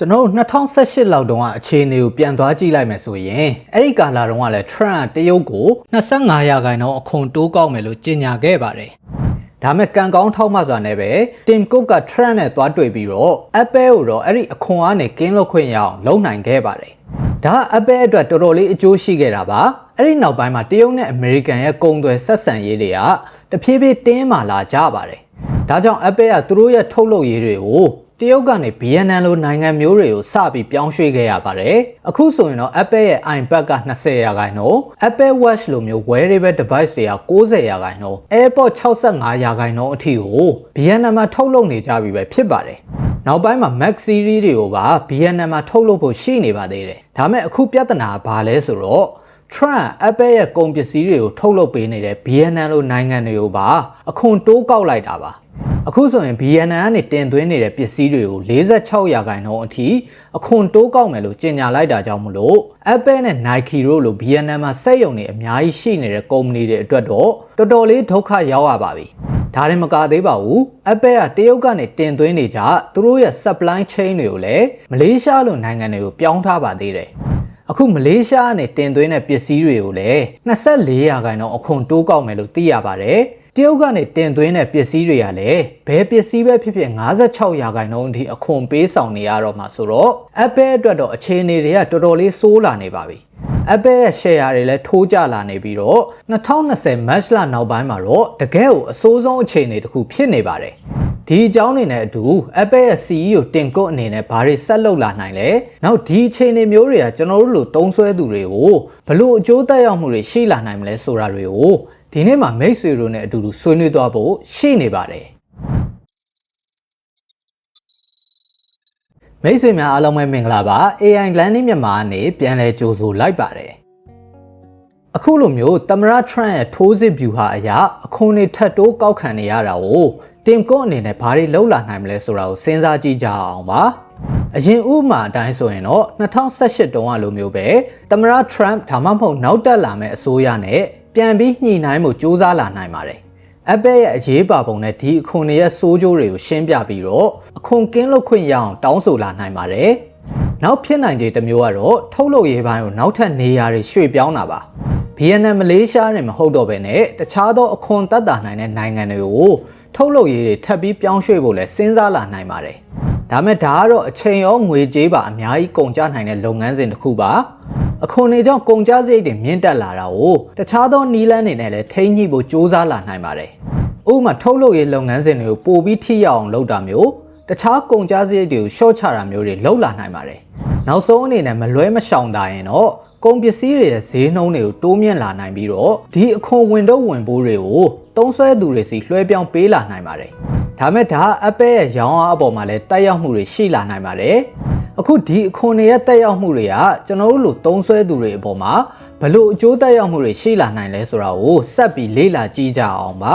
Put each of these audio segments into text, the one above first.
ကျွန်တော်တို့2018လောက်တုန်းကအခြေအနေကိုပြန်သွားကြည့်လိုက်မယ်ဆိုရင်အဲ့ဒီကာလာတုန်းကလည်း Trump တရုတ်ကို25ရာခိုင်နှုန်းအခွန်တိုးကောက်မယ်လို့ကြေညာခဲ့ပါတယ်။ဒါမဲ့ကံကောင်းထောက်မှစွာနဲ့ပဲ Tim Cook က Trump နဲ့သွားတွေ့ပြီးတော့ Apple ကိုတော့အဲ့ဒီအခွန်ကနေကင်းလွတ်ခွင့်ရအောင်လုပ်နိုင်ခဲ့ပါတယ်။ဒါက Apple အတွက်တော်တော်လေးအကျိုးရှိခဲ့တာပါ။အဲ့ဒီနောက်ပိုင်းမှာတရုတ်နဲ့ American ရဲ့ကုန်သွယ်ဆက်ဆံရေးတွေကတဖြည်းဖြည်းတင်းမာလာကြပါတယ်။ဒါကြောင့် Apple ကသူတို့ရဲ့ထုတ်လုပ်ရေးတွေကို တရုတ်ကနေဗီယက်နမ်လိုနိုင်ငံမျိုးတွေကိုစပြီးပြောင်းရွှေ့ခဲ့ရပါတယ်။အခုဆိုရင်တော့ Apple ရဲ့ iPad က20ရာခိုင်နှုန်း Apple Watch လိုမျိုး wearable device တွေက90ရာခိုင်နှုန်း AirPods 65ရာခိုင်နှုန်းအထိကိုဗီယက်နမ်မှာထုတ်လုပ်နေကြပြီပဲဖြစ်ပါတယ်။နောက်ပိုင်းမှာ Mac series တွေကိုပါဗီယက်နမ်မှာထုတ်လုပ်ဖို့ရှိနေပါသေးတယ်။ဒါမဲ့အခုပြဿနာကဘာလဲဆိုတော့ Trump Apple ရဲ့ကုန်ပစ္စည်းတွေကိုထုတ်လုပ်ပေးနေတဲ့ BNN လိုနိုင်ငံတွေကိုပါအခွန်တိုးကောက်လိုက်တာပါ အခုဆိုရင် BNN ကနေတင်သွင်းနေတဲ့ပစ္စည်းတွေကို46ရာခိုင်နှုန်းအထိအခွန်တိုးကောက်မယ်လို့ကြေညာလိုက်တာကြောင့်မလို့ Apple နဲ့ Nike တို့လို BNN မှာစက်ရုံတွေအများကြီးရှိနေတဲ့ကုမ္ပဏီတွေအတွက်တော့တော်တော်လေးဒုက္ခရောက်ရပါပြီဒါရင်မကသေးပါဘူး Apple ကတရုတ်ကနေတင်သွင်းနေကြသူတို့ရဲ့ supply chain တွေကိုလည်းမလေးရှားလိုနိုင်ငံတွေကိုပြောင်းထားပါသေးတယ်အခုမလေးရှားကနေတင်သွင်းတဲ့ပစ္စည်းတွေကိုလည်း24ရာခိုင်နှုန်းအခွန်တိုးကောက်မယ်လို့သိရပါတယ်။ တရုတ်ကနေတင်သွင်းတဲ့ပစ္စည်းတွေကလည်းဘယ်ပစ္စည်းပဲဖြစ်ဖြစ်56ရာခိုင်နှုန်းအထိအခွန်ပေးဆောင်နေရတော့မှာဆိုတော့ Apple အတွက်တော့အခြေအနေတွေကတော်တော်လေးဆိုးလာနေပါပြီ။ Apple ရဲ့ share တွေလည်းထိုးကျလာနေပြီးတော့2020 March လနောက်ပိုင်းမှာတော့တကယ်ကိုအဆိုးဆုံးအခြေအနေတစ်ခုဖြစ်နေပါတယ်။ဒီအကြောင်းတွေနဲ့အတူ Apple ရဲ့ CEO တင်ကုတ်အနေနဲ့ဘာတွေဆက်လုပ်လာနိုင်လဲနောက်ဒီအခြေအနေမျိုးတွေကကျွန်တော်တို့လိုတုံးဆွဲသူတွေကိုဘလို့အကျိုးသက်ရောက်မှုတွေရှိလာနိုင်မလဲဆိုတာတွေကို ဒီနေ့မှာမိတ်ဆွေတို့နဲ့အတူတူဆွေးနွေးသွားဖို့ရှိနေပါတယ်မိတ်ဆွေများအားလုံးပဲမင်္ဂလာပါ AI Landing မြန်မာအနေပြန်လည်ကြိုဆိုလိုက်ပါတယ်အခုလိုမျိုးသမရ Trend ရဲ့ထိုးစစ် view ဟာအရာအခွန်တွေထပ်တိုးကောက်ခံနေရတာကိုတင်ကွန်အနေနဲ့ဘာတွေလှုပ်လာနိုင်မလဲဆိုတာကိုစဉ်းစားကြည့်ကြအောင်ပါအရင်ဥပမာအတိုင်းဆိုရင်တော့2018တုန်းကလိုမျိုးပဲသမရ Trump ဒါမှမဟုတ်နောက်တက်လာမယ့်အစိုးရနဲ့ ပြန်ပြီးညှိနှိုင်းမှုစူးစမ်းလာနိုင်ပါတယ် Apple ရဲ့အရေးပါပုံနဲ့ဒီအခွန်တွေရဲ့စိုးကျိုးတွေကိုရှင်းပြပြီးတော့အခွန်ကင်းလွတ်ခွင့်ရအောင်တောင်းဆိုလာနိုင်ပါတယ်နောက်ဖြစ်နိုင်ခြေတစ်မျိုးကတော့ထုတ်လုပ်ရေးပိုင်းကိုနောက်ထပ်နေရာတွေရွှေ့ပြောင်းတာပါဗီယက်နမ်မလေးရှားနဲ့မဟုတ်တော့ဘဲနဲ့တခြားသောအခွန်တက်တာနိုင်တဲ့နိုင်ငံတွေကိုထုတ်လုပ်ရေးတွေထပ်ပြီးပြောင်းရွှေ့ဖို့လည်းစဉ်းစားလာနိုင်ပါတယ်ဒါမဲ့ဒါကတော့အချိန်ရောငွေကြေးပါအများကြီးကုန်ကျနိုင်တဲ့လုပ်ငန်းစဉ်တစ်ခုပါ အခွန်တွေကြောင့်ကုန်ကျစရိတ်တွေမြင့်တက်လာတာကိုတခြားသောနီးလန်းတွေနဲ့လည်းထိန်းညှိဖို့စ조사လာနိုင်ပါတယ်ဥပမာထုတ်လုပ်ရေးလုပ်ငန်းစဉ်တွေကိုပိုပြီးထိရောက်အောင်လုပ်တာမျိုးတခြားကုန်ကျစရိတ်တွေကိုရှော့ချတာမျိုးတွေလုပ်လာနိုင်ပါတယ်နောက်ဆုံးအနေနဲ့မလွဲမရှောင်တာရင်တော့ကုန်ပစ္စည်းတွေရဲ့ဈေးနှုန်းတွေကိုတိုးမြင့်လာနိုင်ပြီးတော့ဒီအခွန်ဝင်တော့ဝင်ပိုးတွေကိုသုံးဆွဲသူတွေစီလွှဲပြောင်းပေးလာနိုင်ပါတယ်ဒါမဲ့ဒါ Apple ရဲ့ရောင်းအားအပေါ်မှာလည်းတက်ရောက်မှုတွေရှိလာနိုင်ပါတယ် အခုဒီအခွန်တွေရဲ့တက်ရောက်မှုတွေကကျွန်တော်တို့လိုသုံးဆွဲသူတွေအပေါ်မှာဘလို့အကျိုးတက်ရောက်မှုတွေရှိလာနိုင်လဲဆိုတာကိုဆက်ပြီးလေ့လာကြည့်ကြအောင်ပါ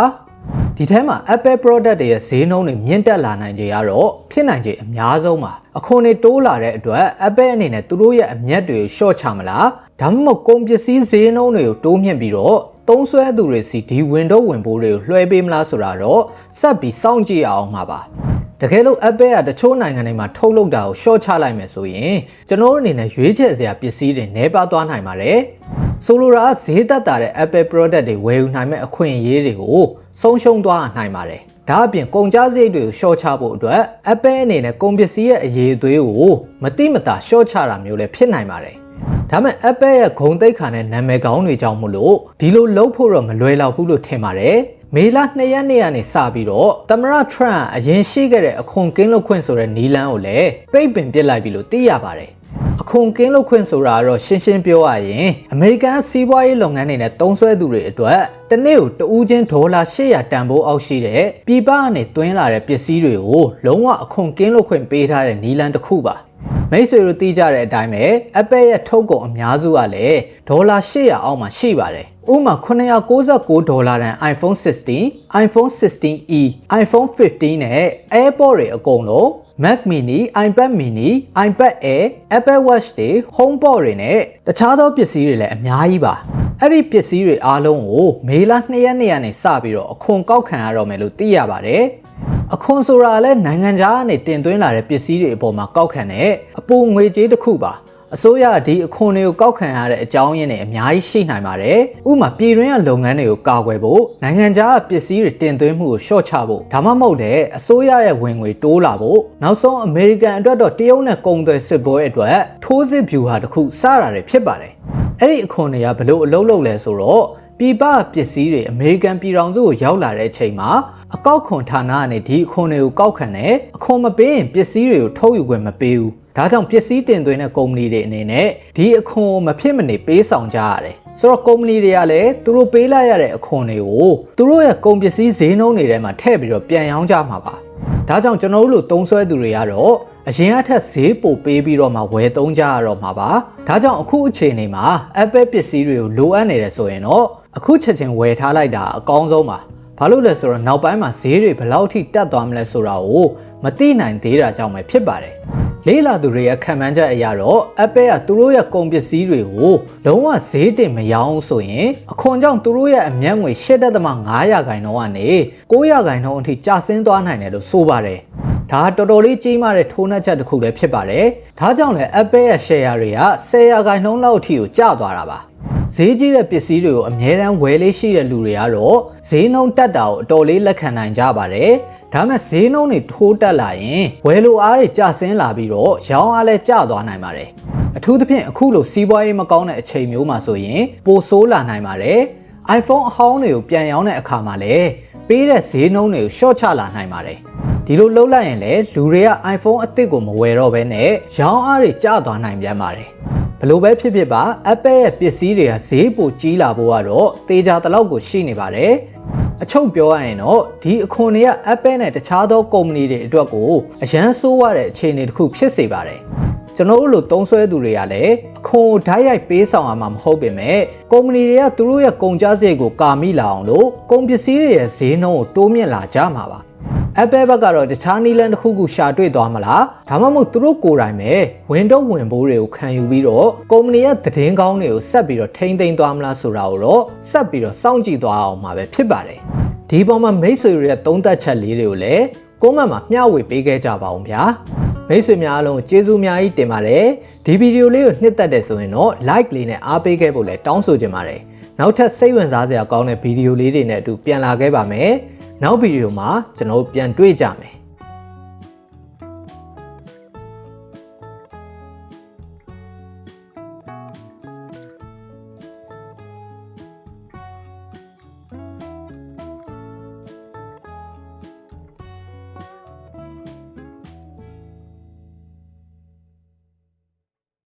ဒီထဲမှာ Apple product တွေရဲ့ဈေးနှုန်းတွေမြင့်တက်လာနိုင်ကြရတော့ဖြစ်နိုင်ခြေအများဆုံးပါအခွန်တွေတိုးလာတဲ့အတွက် Apple အနေနဲ့သူတို့ရဲ့အမျက်တွေကို short ချမလားဒါမှမဟုတ်ကုန်ပစ္စည်းဈေးနှုန်းတွေကိုတိုးမြင့်ပြီးတော့ သုံးဆွဲသူတွေစီဒီ window ဝင်ပိုးတွေကိုလွှဲပေးမလားဆိုတာတော့ဆက်ပြီးစောင့်ကြည့်အောင်မှာပါတကယ်လို့ Apple ကတချို့နိုင်ငံတွေမှာထုတ်လုပ်တာကို short ချလိုက်မယ်ဆိုရင်ကျွန်တော်တို့အနေနဲ့ရွေးချယ်စရာပစ္စည်းတွေနှဲပါသွားနိုင်ပါတယ်ဆိုလိုတာဈေးသက်သာတဲ့ Apple product တွေဝယ်ယူနိုင်မဲ့အခွင့်အရေးတွေကိုဆုံးရှုံးသွားနိုင်ပါတယ်ဒါအပြင်ကုန်ကျစရိတ်တွေကိုရှော့ချဖို့အတွက် Apple အနေနဲ့ကုန်ပစ္စည်းရဲ့အရေးအသွေးကိုမတိမတာရှော့ချတာမျိုးလည်းဖြစ်နိုင်ပါတယ် ဒါမဲ့ Apple ရဲ့ဂုံတိတ်ခါနဲ့နာမည်ကောင်းတွေကြောင့်မလို့ဒီလိုလုပ်ဖို့တော့မလွယ်လောက်ဘူးလို့ထင်ပါတယ်မေလ2ရက်နေ့ကနေစပြီးတော့သမရ Trump အရင်ရှိခဲ့တဲ့အခွန်ကင်းလွတ်ခွင့်ဆိုတဲ့နီလန်းကိုလည်းပိတ်ပင်ပစ်လိုက်ပြီလို့သိရပါတယ်အခွန်ကင်းလွတ်ခွင့်ဆိုတာကတော့ရှင်းရှင်းပြောရရင်အမေရိကန်စီးပွားရေးလုပ်ငန်းတွေနဲ့တုံးဆွဲသူတွေအတွက်တနေ့ကိုတဦးချင်းဒေါ်လာ800တန်ဖိုးအောက်ရှိတဲ့ပြည်ပကနေသွင်းလာတဲ့ပစ္စည်းတွေကိုလုံးဝအခွန်ကင်းလွတ်ခွင့်ပေးထားတဲ့နီလန်းတစ်ခုပါ မိတ်ဆွေတို့သိကြတဲ့အတိုင်းပဲ Apple ရဲ့ထုတ်ကုန်အများစုကလည်းဒေါ်လာ800အောက်မှာရှိပါတယ်။ဥပမာ999ဒေါ်လာတန် iPhone 16, iPhone 16e, iPhone 15နဲ့ AirPods တွေအကုန်လုံး Mac mini, iPad mini, iPad Air, Apple Watch တွေ HomePod တွေနဲ့တခြားသောပစ္စည်းတွေလည်းအများကြီးပါ။အဲ့ဒီပစ္စည်းတွေအားလုံးကိုမေလ2ရက်နေ့ကနေစပြီးတော့အခွန်ကောက်ခံရတော့မယ်လို့သိရပါတယ်။ အခွန်ဆိုတာလည်းနိုင်ငံခြားကနေတင်သွင်းလာတဲ့ပစ္စည်းတွေအပေါ်မှာကောက်ခံတဲ့အပူငွေကြေးတစ်ခုပါအစိုးရကဒီအခွန်တွေကိုကောက်ခံရတဲ့အကြောင်းရင်းတွေအများကြီးရှိနိုင်ပါတယ်။ဥပမာပြည်တွင်းကလုပ်ငန်းတွေကိုကာကွယ်ဖို့နိုင်ငံခြားကပစ္စည်းတွေတင်သွင်းမှုကိုလျှော့ချဖို့ဒါမှမဟုတ်တဲ့အစိုးရရဲ့ဝင်ငွေတိုးလာဖို့နောက်ဆုံးအမေရိကန်အတွက်တော့တရုတ်နဲ့ကုန်သွယ်စစ်ပွဲအတွက်ထိုးစစ်ဗျူဟာတစ်ခုစတာတွေဖြစ်ပါတယ်။အဲ့ဒီအခွန်တွေကဘလို့အလုပ်လုပ်လဲဆိုတော့ပြည်ပပစ္စည်းတွေအမေရိကန်ပြည်ထောင်စုကိုရောက်လာတဲ့အချိန်မှာ အကောက်ခွန်ဌာနကနေဒီအခွန်တွေကိုကောက်ခံတယ်အခွန်မပေးရင်ပစ္စည်းတွေကိုထုတ်ယူခွင့်မပေးဘူးဒါကြောင့်ပစ္စည်းတင်သွင်းတဲ့ကုမ္ပဏီတွေအနေနဲ့ဒီအခွန်ကိုမဖြစ်မနေပေးဆောင်ကြရတယ်ဆိုတော့ကုမ္ပဏီတွေကလည်းသူတို့ပေးလိုက်ရတဲ့အခွန်တွေကိုသူတို့ရဲ့ကုန်ပစ္စည်းဈေးနှုန်းတွေထဲမှာထည့်ပြီးတော့ပြန်ရောင်းကြမှာပါဒါကြောင့်ကျွန်တော်တို့လိုသုံးဆွဲသူတွေကတော့အရင်အထက်ဈေးပိုပေးပြီးတော့မှဝယ်သုံးကြရတော့မှာပါဒါကြောင့်အခုအချိန်နေမှာ Apple ပစ္စည်းတွေကိုလိုအပ်နေတယ်ဆိုရင်တော့အခုချက်ချင်းဝယ်ထားလိုက်တာအကောင်းဆုံးပါ ဘာလို့လဲဆိုတော့နောက်ပိုင်းမှာဈေးတွေဘယ်လောက်ထိတက်သွားမလဲဆိုတာကိုမသိနိုင်သေးတာကြောင့်ပဲဖြစ်ပါတယ်လေးလာသူတွေရဲ့ခံမှန်းချက်အရတော့ Apple ကသူတို့ရဲ့ကုန်ပစ္စည်းတွေကိုလုံးဝဈေးတင်မရောင်းဆိုရင်အခွန်ကြောင့်သူတို့ရဲ့အမျက်ငွေ8.5ရာခိုင်နှုန်းကနေ9ရာခိုင်နှုန်းအထိကျဆင်းသွားနိုင်တယ်လို့ဆိုပါတယ်ဒါတော်တော်လေးကြီးမားတဲ့ထိုးနှက်ချက်တစ်ခုလည်းဖြစ်ပါတယ်။ဒါကြောင့်လည်း Apple ရဲ့ share တွေက10ရာခိုင်နှုန်းလောက်အထိကိုကျသွားတာပါ။ ဈေးကြီးတဲ့ပစ္စည်းတွေကိုအမြဲတမ်းဝယ်လေးရှိတဲ့လူတွေကတော့ဈေးနှုန်းတက်တာကိုအတော်လေးလက်ခံနိုင်ကြပါတယ်။ဒါမဲ့ဈေးနှုန်းတွေထိုးတက်လာရင်ဝယ်လိုအားတွေကျဆင်းလာပြီးတော့ရောင်းအားလည်းကျသွားနိုင်ပါတယ်။အထူးသဖြင့်အခုလိုစီးပွားရေးမကောင်းတဲ့အချိန်မျိုးမှာဆိုရင်ပိုဆိုးလာနိုင်ပါတယ်။ iPhone အဟောင်းတွေကိုပြန်ရောင်းတဲ့အခါမှာလည်းပေးတဲ့ဈေးနှုန်းတွေကို short ချလာနိုင်ပါတယ်။ဒီလိုလှုပ်လိုက်ရင်လည်းလူတွေက iPhone အသစ်ကိုမဝယ်တော့ဘဲနဲ့ရောင်းအားတွေကျသွားနိုင်ပြန်ပါတယ် ဘလို့ပဲဖြစ်ဖြစ်ပါ Apple ရဲ့ပစ္စည်းတွေကဈေးပိုကြီးလာဖို့ကတော့တေချာတလောက်ကိုရှိနေပါတယ်အချုပ်ပြောရရင်တော့ဒီအခွန်တွေက Apple နဲ့တခြားသောကုမ္ပဏီတွေအတွက်ကိုအရန်ဆိုးရတဲ့အခြေအနေတစ်ခုဖြစ်စေပါတယ်ကျွန်တော်တို့လိုသုံးဆွဲသူတွေကလည်းအခွန်ဓာတ်ရိုက်ပေးဆောင်ရမှာမဟုတ်ပေမဲ့ကုမ္ပဏီတွေကသူတို့ရဲ့ကုန်ကျစရိတ်ကိုကာမိလာအောင်လို့ကုန်ပစ္စည်းတွေရဲ့ဈေးနှုန်းကိုတိုးမြင့်လာကြမှာပါ Apple ဘက်ကတော့တခြားနည်းလမ်းတစ်ခုခုရှာတွေ့သွားမလားဒါမှမဟုတ်သူတို့ကိုယ်တိုင်ပဲဝင်တော့ဝင်ပိုးတွေကိုခံယူပြီးတော့ကုမ္ပဏီရဲ့သတင်းကောင်းတွေကိုဆက်ပြီးတော့ထိမ့်သိမ်းသွားမလားဆိုတာကိုတော့ဆက်ပြီးတော့စောင့်ကြည့်သွားအောင်မှာပဲဖြစ်ပါတယ်ဒီပေါ်မှာမိတ်ဆွေတွေရဲ့သုံးသက်ချက်လေးတွေကိုလည်းကိုမန့်မှာမျှဝေပေးခဲ့ကြပါအောင်ဗျာမိတ်ဆွေများအားလုံးကျေးဇူးများကြီးတင်ပါတယ်ဒီဗီဒီယိုလေးကိုနှစ်သက်တယ်ဆိုရင်တော့ like လေးနဲ့အားပေးခဲ့ဖို့လည်းတောင်းဆိုချင်ပါတယ်နောက်ထပ်စိတ်ဝင်စားစရာကောင်းတဲ့ဗီဒီယိုလေးတွေနဲ့အတူပြန်လာခဲ့ပါမယ် နောက်ဗီဒီယိုမှာကျွန်တော်ပြန်တွေ့ကြမယ်